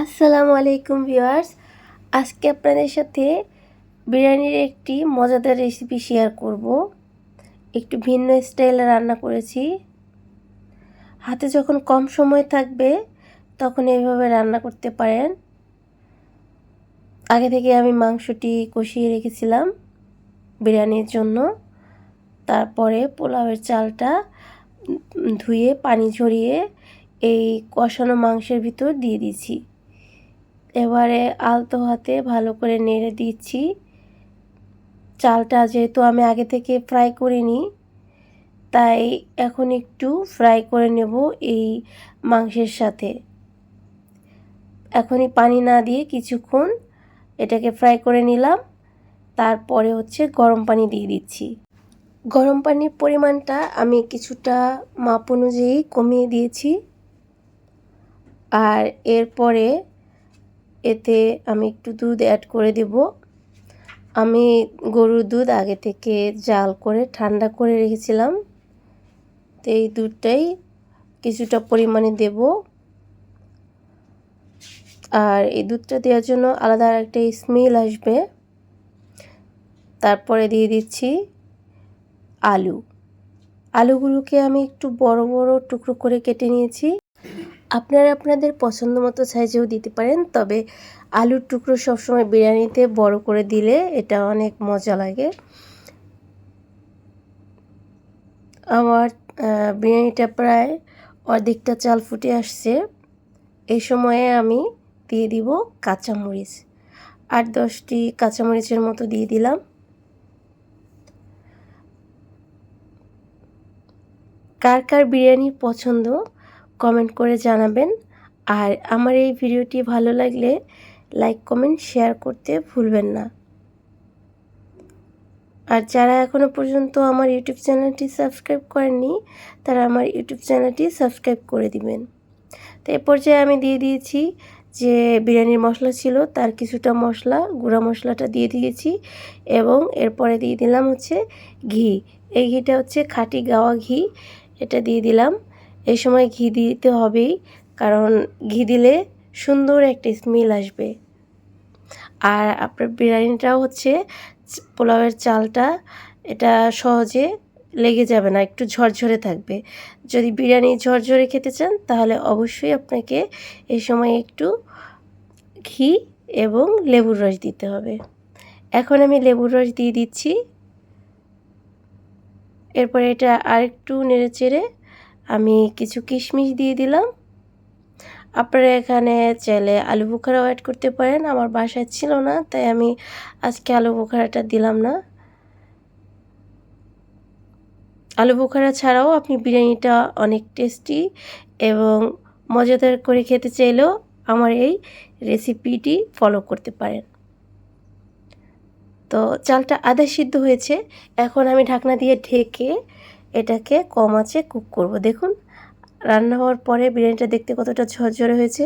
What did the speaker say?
আসসালামু আলাইকুম ভিউয়ার্স। আজকে আপনাদের সাথে বিরিয়ানির একটি মজাদার রেসিপি শেয়ার করব। একটু ভিন্ন স্টাইলে রান্না করেছি। হাতে যখন কম সময় থাকবে, তখন এইভাবে রান্না করতে পারেন। আগে থেকে আমি মাংসটি কষিয়ে রেখেছিলাম বিরিয়ানির জন্য। তারপরে পোলাওয়ের চালটা ধুয়ে, পানি ঝরিয়ে এই কষানো মাংসের ভিতর দিয়ে দিচ্ছি এবারে আলতো হাতে ভালো করে নেড়ে দিচ্ছি। চালটা যেহেতু আমি আগে থেকে ফ্রাই করিনি, তাই এখন একটু ফ্রাই করে নেব এই মাংসের সাথে। এখনই পানি না দিয়ে কিছুক্ষণ এটাকে ফ্রাই করে নিলাম। তারপরে হচ্ছে গরম পানি দিয়ে দিচ্ছি। গরম পানির পরিমাণটা আমি কিছুটা মাপ অনুযায়ী কমিয়ে দিয়েছি। আর এরপরে এতে আমি একটু দুধ অ্যাড করে দেব। আমি গরুর দুধ আগে থেকে জাল করে ঠান্ডা করে রেখেছিলাম। তো এই দুধটাই কিছুটা পরিমাণে দেব। আর এই দুধটা দেওয়ার জন্য আলাদা একটা স্মেল আসবে। তারপরে দিয়ে দিচ্ছি আলু। আলুগুলোকে আমি একটু বড় বড় টুকরো করে কেটে নিয়েছি। আপনারা আপনাদের পছন্দ মতো সাইজেও দিতে পারেন, তবে আলুর টুকরো সবসময় বিরিয়ানিতে বড় করে দিলে এটা অনেক মজা লাগে। আমার বিরিয়ানিটা প্রায় অর্ধেকটা চাল ফুটে আসছে। এই সময়ে আমি দিয়ে দিব কাঁচামরিচ। আট দশটি কাঁচামরিচের মতো দিয়ে দিলাম। কার কার বিরিয়ানি পছন্দ কমেন্ট করে জানাবেন। আর আমার এই ভিডিওটি ভালো লাগলে লাইক, কমেন্ট, শেয়ার করতে ভুলবেন না। আর যারা এখনও পর্যন্ত আমার ইউটিউব চ্যানেলটি সাবস্ক্রাইব করেননি, তারা আমার ইউটিউব চ্যানেলটি সাবস্ক্রাইব করে দিবেন। তো এ পর্যায়ে আমি দিয়ে দিয়েছি যে বিরিয়ানির মশলা ছিল, তার কিছুটা মশলা, গুঁড়া মশলাটা দিয়ে দিয়েছি এবং এরপরে দিয়ে দিলাম হচ্ছে ঘি। এই ঘিটা হচ্ছে খাঁটি গাওয়া ঘি, এটা দিয়ে দিলাম। এই সময় ঘি দিতে হবেই, কারণ ঘি দিলে সুন্দর একটা স্মেল আসবে। আর আপনার বিরিয়ানিটাও হচ্ছে পোলাওয়ের চালটা এটা সহজে লেগে যাবে না, একটু ঝরঝরে থাকবে। যদি বিরিয়ানি ঝরঝরে খেতে চান, তাহলে অবশ্যই আপনাকে এই সময় একটু ঘি এবং লেবুর রস দিতে হবে। এখন আমি লেবুর রস দিয়ে দিচ্ছি। এরপরে এটা আরেকটু নেড়ে চেড়ে আমি কিছু কিশমিশ দিয়ে দিলাম। আপনারা এখানে চাইলে আলু বোখারাও অ্যাড করতে পারেন। আমার বাসায় ছিল না, তাই আমি আজকে আলু বোখারাটা দিলাম না। আলু বোখারা ছাড়াও আপনি বিরিয়ানিটা অনেক টেস্টি এবং মজাদার করে খেতে চাইলেও আমার এই রেসিপিটি ফলো করতে পারেন। তো চালটা আধা সিদ্ধ হয়েছে। এখন আমি ঢাকনা দিয়ে ঢেকে এটাকে কম আঁচে কুক করব। দেখুন রান্না হওয়ার পরে বিরিয়ানিটা দেখতে কতটা ঝরঝরে হয়েছে।